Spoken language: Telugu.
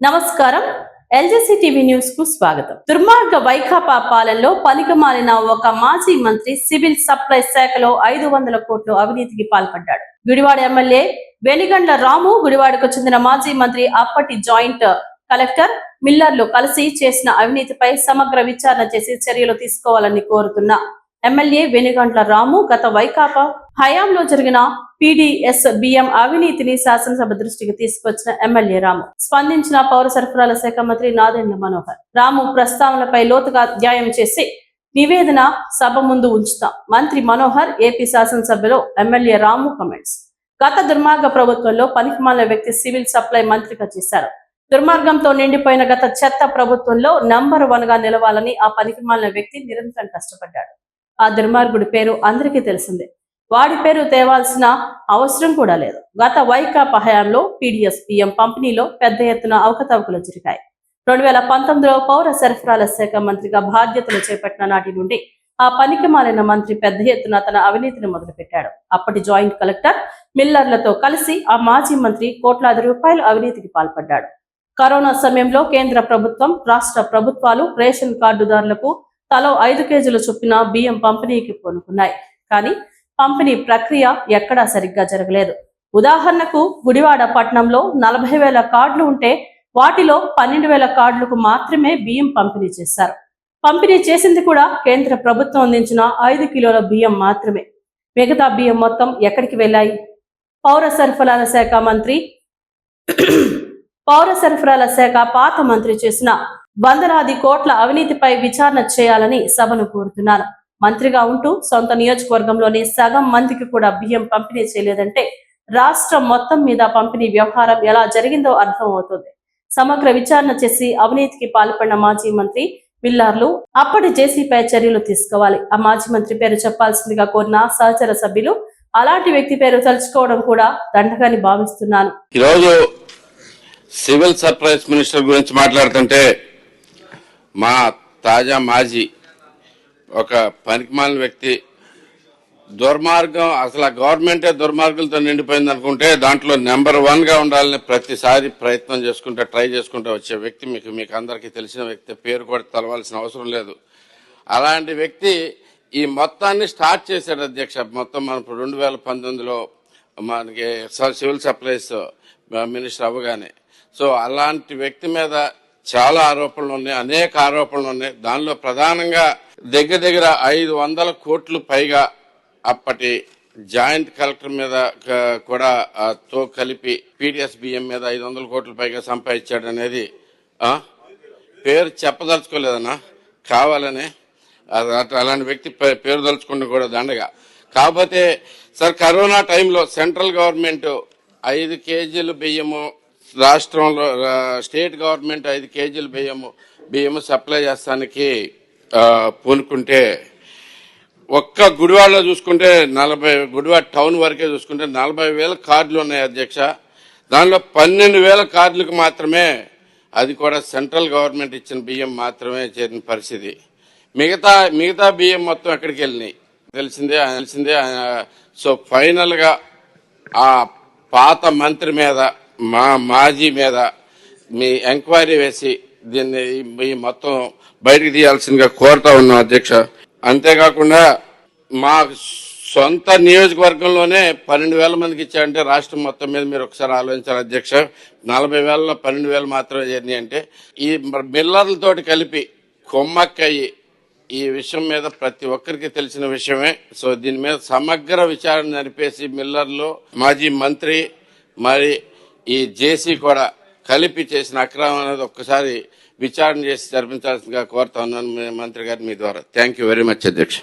నమస్కారం. ఎల్జేసీ టీవీ న్యూస్కు స్వాగతం. దుర్మార్గ వైకాపా పాలనలో పనికిమాలిన ఒక మాజీ మంత్రి సివిల్ సప్లై శాఖలో ఐదు వందల కోట్లు అవినీతికి పాల్పడ్డాడు. గుడివాడ ఎమ్మెల్యే వెలిగండ్ల రాము గుడివాడకు చెందిన మాజీ మంత్రి అప్పటి జాయింట్ కలెక్టర్ మిల్లర్లు కలిసి చేసిన అవినీతిపై సమగ్ర విచారణ చేసి చర్యలు తీసుకోవాలని కోరుతున్న ఎమ్మెల్యే వెనుగంట్ల రాము గత వైకాపా హయాంలో జరిగిన పీడీఎస్ బిఎం అవినీతిని శాసనసభ దృష్టికి తీసుకొచ్చిన ఎమ్మెల్యే రాము స్పందించిన పౌర సరఫరాల శాఖ మంత్రి నాదెండ్ల మనోహర్. రాము ప్రస్తావనపై లోతుగా అధ్యాయం చేసి నివేదన సభ ముందు ఉంచుతాం. మంత్రి మనోహర్ ఏపీ శాసనసభలో ఎమ్మెల్యే రాము కమెంట్స్ గత దుర్మార్గ ప్రభుత్వంలో పనికిమాల వ్యక్తి సివిల్ సప్లై మంత్రిగా చేశారు. దుర్మార్గంతో నిండిపోయిన గత చెత్త ప్రభుత్వంలో నంబర్ వన్గా నిలవాలని ఆ పనికిమాలిన వ్యక్తి నిరంతరం కష్టపడ్డాడు. ఆ దుర్మార్గుడి పేరు అందరికీ తెలిసిందే. వాడి పేరు తేవాల్సిన అవసరం కూడా లేదు. గత వైకాపా హయాంలో పీడిఎస్ పిఎం పంపిణీలో పెద్ద ఎత్తున అవకతవకలు జరిగాయి. రెండు వేల పంతొమ్మిదిలో పౌర సరఫరాల శాఖ మంత్రిగా బాధ్యతలు చేపట్టిన నాటి నుండి ఆ పనికి మాలిన మంత్రి పెద్ద ఎత్తున తన అవినీతిని మొదలుపెట్టాడు. అప్పటి జాయింట్ కలెక్టర్ మిల్లర్లతో కలిసి ఆ మాజీ మంత్రి కోట్లాది రూపాయలు అవినీతికి పాల్పడ్డాడు. కరోనా సమయంలో కేంద్ర ప్రభుత్వం రాష్ట్ర ప్రభుత్వాలు రేషన్ కార్డుదారులకు తలో ఐదు కేజీలు చొప్పున బియ్యం పంపిణీకి పూనుకున్నాయి. కానీ పంపిణీ ప్రక్రియ ఎక్కడా సరిగ్గా జరగలేదు. ఉదాహరణకు గుడివాడ పట్టణంలో నలభై వేల కార్డులు ఉంటే వాటిలో పన్నెండు వేల కార్డులకు మాత్రమే బియ్యం పంపిణీ చేశారు. పంపిణీ చేసింది కూడా కేంద్ర ప్రభుత్వం అందించిన ఐదు కిలోల బియ్యం మాత్రమే. మిగతా బియ్యం మొత్తం ఎక్కడికి వెళ్ళాయి? పౌర సరఫరాల శాఖ మంత్రి పౌర సరఫరాల శాఖ పాత మంత్రి చేసిన వందలాది కోట్ల అవినీతిపై విచారణ చేయాలని సభను కోరుతున్నాను. మంత్రిగా ఉంటూ సొంత నియోజకవర్గంలోని సగం మందికి కూడా బియ్యం పంపిణీ చేయలేదంటే రాష్ట్రం మొత్తం మీద పంపిణీ వ్యవహారం ఎలా జరిగిందో అర్థం అవుతుంది సమగ్ర విచారణ చేసి అవినీతికి పాల్పడిన మాజీ మంత్రి పిల్లార్లు అప్పటి జేసీపై చర్యలు తీసుకోవాలి. ఆ మాజీ మంత్రి పేరు చెప్పాల్సిందిగా కోరిన సహచర సభ్యులు అలాంటి వ్యక్తి పేరు తలుచుకోవడం కూడా దండగాని భావిస్తున్నాను. ఈరోజు సివిల్ సర్ప్రైజ్ మినిస్టర్ గురించి మాట్లాడుతుంటే మా తాజా మాజీ ఒక పనికిమాలిన వ్యక్తి. దుర్మార్గం అసలు గవర్నమెంటే దుర్మార్గులతో నిండిపోయింది అనుకుంటే దాంట్లో నెంబర్ వన్గా ఉండాలని ప్రతిసారి ప్రయత్నం చేసుకుంటే ట్రై చేసుకుంటే వచ్చే వ్యక్తి మీకు మీకు అందరికీ తెలిసిన వ్యక్తి. పేరు కూడా తెలవాల్సిన అవసరం లేదు. అలాంటి వ్యక్తి ఈ మొత్తాన్ని స్టార్ట్ చేశాడు అధ్యక్ష. మొత్తం మన రెండు వేల పంతొమ్మిదిలో మనకి సివిల్ సప్లైస్ మినిస్టర్ అవ్వగానే. సో అలాంటి వ్యక్తి మీద చాలా ఆరోపణలు ఉన్నాయి అనేక ఆరోపణలు ఉన్నాయి. దానిలో ప్రధానంగా దగ్గర దగ్గర ఐదు వందల కోట్లు పైగా అప్పటి జాయింట్ కలెక్టర్ మీద కూడా తో కలిపి పీడిఎస్ బియ్యం మీద ఐదు వందల కోట్ల పైగా సంపాదించాడు అనేది పేరు చెప్పదలుచుకోలేదన్నా? కావాలని? అది అట్లా అలాంటి వ్యక్తి పే- పేరు దలుచుకుంటే కూడా దండగా. కాకపోతే సార్ కరోనా టైంలో సెంట్రల్ గవర్నమెంట్ ఐదు కేజీలు బియ్యము రాష్ట్రంలో స్టేట్ గవర్నమెంట్ ఐదు కేజీల బియ్యము బియ్యము సప్లై చేస్తానికి పోలుకుంటే ఒక్క గుడివాడలో చూసుకుంటే నలభై గుడివాడ టౌన్ వరకే చూసుకుంటే నలభై వేల కార్డులు ఉన్నాయి అధ్యక్ష. దానిలో పన్నెండు వేల కార్డులకు మాత్రమే అది కూడా సెంట్రల్ గవర్నమెంట్ ఇచ్చిన బియ్యం మాత్రమే చేరిన పరిస్థితి. మిగతా మిగతా బియ్యం మొత్తం ఎక్కడికి వెళ్ళినాయి? తెలిసిందే తెలిసిందే సో ఫైనల్గా ఆ పాత మంత్రి మీద మా మాజీ మీద మీ ఎంక్వైరీ వేసి దీన్ని ఈ మొత్తం బయటకు తీయాల్సిందిగా కోరుతా ఉన్నాం అధ్యక్ష. అంతేకాకుండా మా సొంత నియోజకవర్గంలోనే పన్నెండు వేల మందికి ఇచ్చారంటే రాష్ట్రం మొత్తం మీద మీరు ఒకసారి ఆలోచించాలి అధ్యక్ష. నలభై వేలలో పన్నెండు వేలు మాత్రమే జరిగినాయి అంటే ఈ మిల్లర్లతోటి కలిపి కొమ్మక్కయ్యి ఈ విషయం మీద ప్రతి ఒక్కరికి తెలిసిన విషయమే. సో దీని మీద సమగ్ర విచారణ జరిపేసి మిల్లర్లు మాజీ మంత్రి మరి ఈ జేసీ కూడా కలిపి చేసిన అక్రమం అనేది ఒక్కసారి విచారణ చేసి జరిపించాల్సిందిగా కోరుతా ఉన్నాను మీ మంత్రి గారు మీ ద్వారా. థ్యాంక్ యూ వెరీ మచ్ అధ్యక్ష.